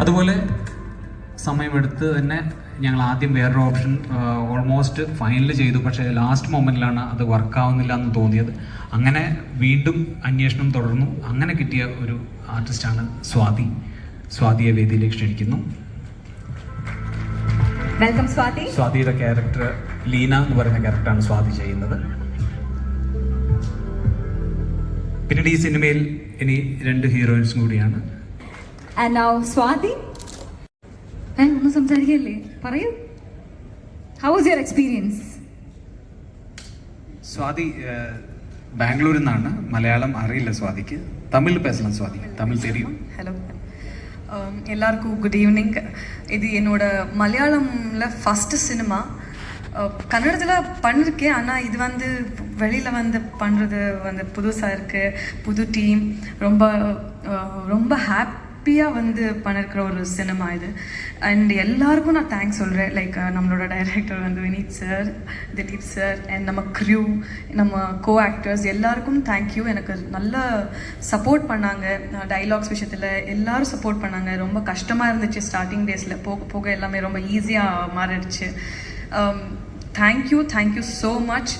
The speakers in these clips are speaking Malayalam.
അതുപോലെ സമയമെടുത്ത് തന്നെ ഞങ്ങൾ ആദ്യം വേറൊരു ഓപ്ഷൻ ഓൾമോസ്റ്റ് ഫൈനൽ ചെയ്തു. പക്ഷേ ലാസ്റ്റ് മൊമെന്റിലാണ് അത് വർക്കാവുന്നില്ല എന്ന് തോന്നിയത്. അങ്ങനെ വീണ്ടും അന്വേഷണം തുടർന്നു. അങ്ങനെ കിട്ടിയ ഒരു ആർട്ടിസ്റ്റാണ് സ്വാതി. സ്വാതിയെ വേദിയിലേക്ക് ക്ഷണിക്കുന്നു. വെൽക്കം സ്വാതി. സ്വാതിയുടെ ക്യാരക്ടർ ലീന എന്ന് പറയുന്ന ക്യാരക്ടറാണ് സ്വാതി ചെയ്യുന്നത്. പിന്നീട് ഈ സിനിമയിൽ ഇനി രണ്ട് ഹീറോയിൻസും കൂടിയാണ്. ആൻഡ് നൗ സ്വാതി ഏ ഒന്നും സംസാരിക്കല്ലേ പറയൂ how was your experience Swathi ഏഹ്, ബാംഗ്ലൂരിൽ നിന്നാണ് മലയാളം അറിയില്ല സ്വാതിക്ക് തമിഴ് பேசலாம் സ്വാതി തമിഴ് தெரியும் ஹலோ Um, எல்லாருக்கும் குட் ஈவினிங் இது என்னோட மலையாளம்ல ஃபஸ்ட்டு சினிமா கன்னடத்தில் பண்ணிருக்கேன் ஆனால் இது வந்து வெளியில் வந்து பண்ணுறது வந்து புதுசாக இருக்குது புது டீம் ரொம்ப uh, ரொம்ப ஹாப்பியாக வந்து பண்ணிருக்கிற ஒரு சினிமா இது. அண்ட் எல்லாருக்கும் நான் தேங்க்ஸ் சொல்கிறேன் லைக் நம்மளோட டைரக்டர் வந்து Vineeth sir Dileep sir and நம்ம க்ரியூ நம்ம கோ ஆக்டர்ஸ் எல்லாருக்கும் தேங்க்யூ எனக்கு நல்ல சப்போர்ட் பண்ணாங்க. டைலாக்ஸ் விஷயத்தில் எல்லாரும் சப்போர்ட் பண்ணாங்க. ரொம்ப கஷ்டமாக இருந்துச்சு ஸ்டார்டிங் டேஸில் போக போக எல்லாமே ரொம்ப ஈஸியாக மாறிடுச்சு. Um, thank you thank you so much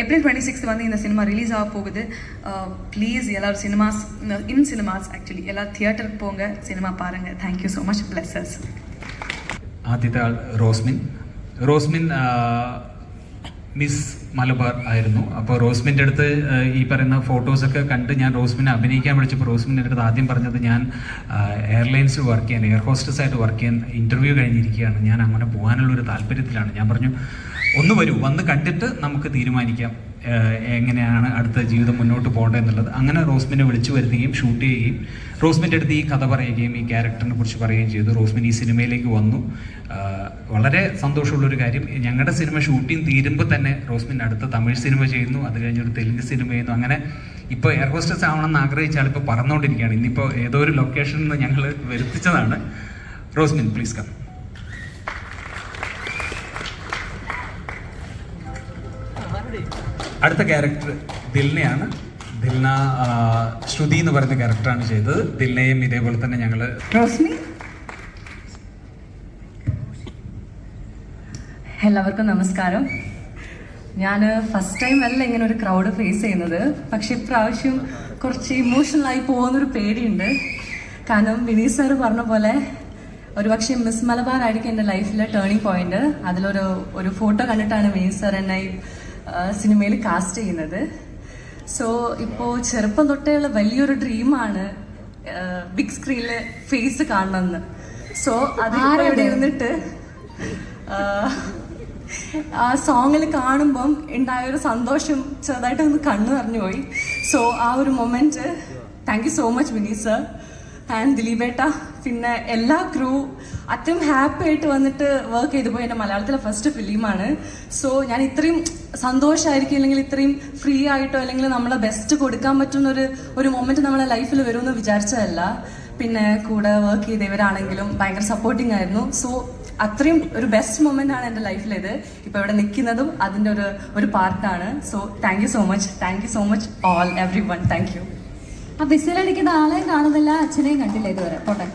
April twenty sixth வந்து இந்த சினிமா ரிலீஸ் ஆக போகுது. ப்ளீஸ் எல்லோரும் சினிமாஸ் இன் சினிமாஸ் ஆக்சுவலி எல்லோரும் தியேட்டருக்கு போங்க சினிமா பாருங்கள் தேங்க்யூ ஸோ மச் பிளஸஸ் ஆதிதா ரோஸ்மின். ரோஸ்மின் uh, മിസ് മലബാർ ആയിരുന്നു. അപ്പോൾ റോസ്മിന്റെ അടുത്ത് ഈ പറയുന്ന ഫോട്ടോസൊക്കെ കണ്ട് ഞാൻ റോസ്മിനെ അഭിനയിക്കാൻ വിളിച്ചപ്പോൾ റോസ്മിന്റെ അടുത്ത് ആദ്യം പറഞ്ഞത് ഞാൻ എയർലൈൻസ് എയർലൈൻസിൽ വർക്ക് ചെയ്യാൻ എയർ ഹോസ്റ്റസ് ആയിട്ട് വർക്ക് ചെയ്യാൻ ഇന്റർവ്യൂ കഴിഞ്ഞിരിക്കുകയാണ്. ഞാൻ അങ്ങനെ പോകാനുള്ള ഒരു താല്പര്യത്തിലാണ്. ഞാൻ പറഞ്ഞു ഒന്ന് വരൂ വന്ന് കണ്ടിട്ട് നമുക്ക് തീരുമാനിക്കാം. എങ്ങനെയാണ് അടുത്ത ജീവിതം മുന്നോട്ട് പോകേണ്ടത് എന്നുള്ളത്. അങ്ങനെ റോസ്മിനെ വിളിച്ചു വരുത്തുകയും ഷൂട്ട് ചെയ്യുകയും റോസ്മിന്റെ അടുത്ത് ഈ കഥ പറയുകയും ഈ ക്യാരക്ടറിനെ കുറിച്ച് പറയുകയും ചെയ്തു. റോസ്മിൻ ഈ സിനിമയിലേക്ക് വന്നു. വളരെ സന്തോഷമുള്ളൊരു കാര്യം. ഞങ്ങളുടെ സിനിമ ഷൂട്ടിംഗ് തീരുമ്പോൾ തന്നെ റോസ്മിൻ അടുത്ത തമിഴ് സിനിമ ചെയ്യുന്നു. അത് കഴിഞ്ഞൊരു തെലുങ്ക് സിനിമ ചെയ്യുന്നു. അങ്ങനെ ഇപ്പോൾ എയർ ഹോസ്റ്റസ് ആവണമെന്ന് ആഗ്രഹിച്ച ആളിപ്പോൾ പറന്നുകൊണ്ടിരിക്കുകയാണ് ഇന്നിപ്പോൾ ഏതോ ഒരു ലൊക്കേഷനിൽ നിന്ന് ഞങ്ങൾ വരുത്തിച്ചതാണ്. റോസ്മിൻ പ്ലീസ് കം അടുത്ത ക്യാരക്ടർ ദിൽനയാണ്. ദിൽന ശ്രുതി എന്ന് പറയുന്ന ക്യാരക്ടറാണ് ചെയ്തത്. ദിൽനയും ഇതേപോലെ തന്നെ ഞങ്ങൾ എല്ലാവർക്കും നമസ്കാരം. ഞാൻ ഫസ്റ്റ് ടൈം അല്ല ഇങ്ങനെ ഒരു ക്രൗഡ് ഫേസ് ചെയ്യുന്നത്. പക്ഷെ ഇപ്രാവശ്യം കുറച്ച് ഇമോഷണലായി പോകുന്നൊരു പേടിയുണ്ട്. കാരണം വിനീത് സാർ പറഞ്ഞ പോലെ ഒരുപക്ഷെ മിസ് മലബാർ ആയിരിക്കും എന്റെ ലൈഫിലെ ടേണിംഗ് പോയിന്റ് അതിലൊരു ഒരു ഫോട്ടോ കണ്ടിട്ടാണ് വിനീത് സാർ എന്നെ സിനിമയിൽ കാസ്റ്റ് ചെയ്യുന്നത്. സോ ഇപ്പോൾ ചെറുപ്പം തൊട്ടേയുള്ള വലിയൊരു ഡ്രീമാണ് ബിഗ് സ്ക്രീനിൽ ഫേസ് കാണണമെന്ന്. സോ അത് ഇവിടെ ഇരുന്നിട്ട് ആ സോങ്ങിൽ കാണുമ്പം ഉണ്ടായൊരു സന്തോഷം ചെറുതായിട്ട് ഒന്ന് കണ്ണു നിറഞ്ഞു പോയി. സോ ആ ഒരു moment thank you so much Vineeth sir and ദിലീപേട്ട പിന്നെ എല്ലാ ക്രൂ അത്രയും ഹാപ്പി ആയിട്ട് വന്നിട്ട് വർക്ക് ചെയ്തു പോയി എന്റെ മലയാളത്തിലെ ഫസ്റ്റ് ഫിലിമാണ് സോ ഞാൻ ഇത്രയും സന്തോഷമായിരിക്കും അല്ലെങ്കിൽ ഇത്രയും ഫ്രീ ആയിട്ടോ അല്ലെങ്കിൽ നമ്മളെ ബെസ്റ്റ് കൊടുക്കാൻ പറ്റുന്ന ഒരു ഒരു മൊമെന്റ് നമ്മളെ ലൈഫിൽ വരുമെന്ന് വിചാരിച്ചതല്ല. പിന്നെ കൂടെ വർക്ക് ചെയ്തവരാണെങ്കിലും ഭയങ്കര സപ്പോർട്ടിംഗ് ആയിരുന്നു. സോ അത്രയും ഒരു ബെസ്റ്റ് മൊമെന്റ് ആണ് എന്റെ ലൈഫിലേത് ഇപ്പൊ ഇവിടെ നിൽക്കുന്നതും അതിന്റെ ഒരു ഒരു പാർട്ടാണ് so thank you so much thank you so much all everyone thank you ആ വിസിലടിക്കുന്ന ആളെയും കാണുന്നില്ല അച്ഛനെയും കണ്ടില്ല ഇതുവരെ. പോട്ടെ.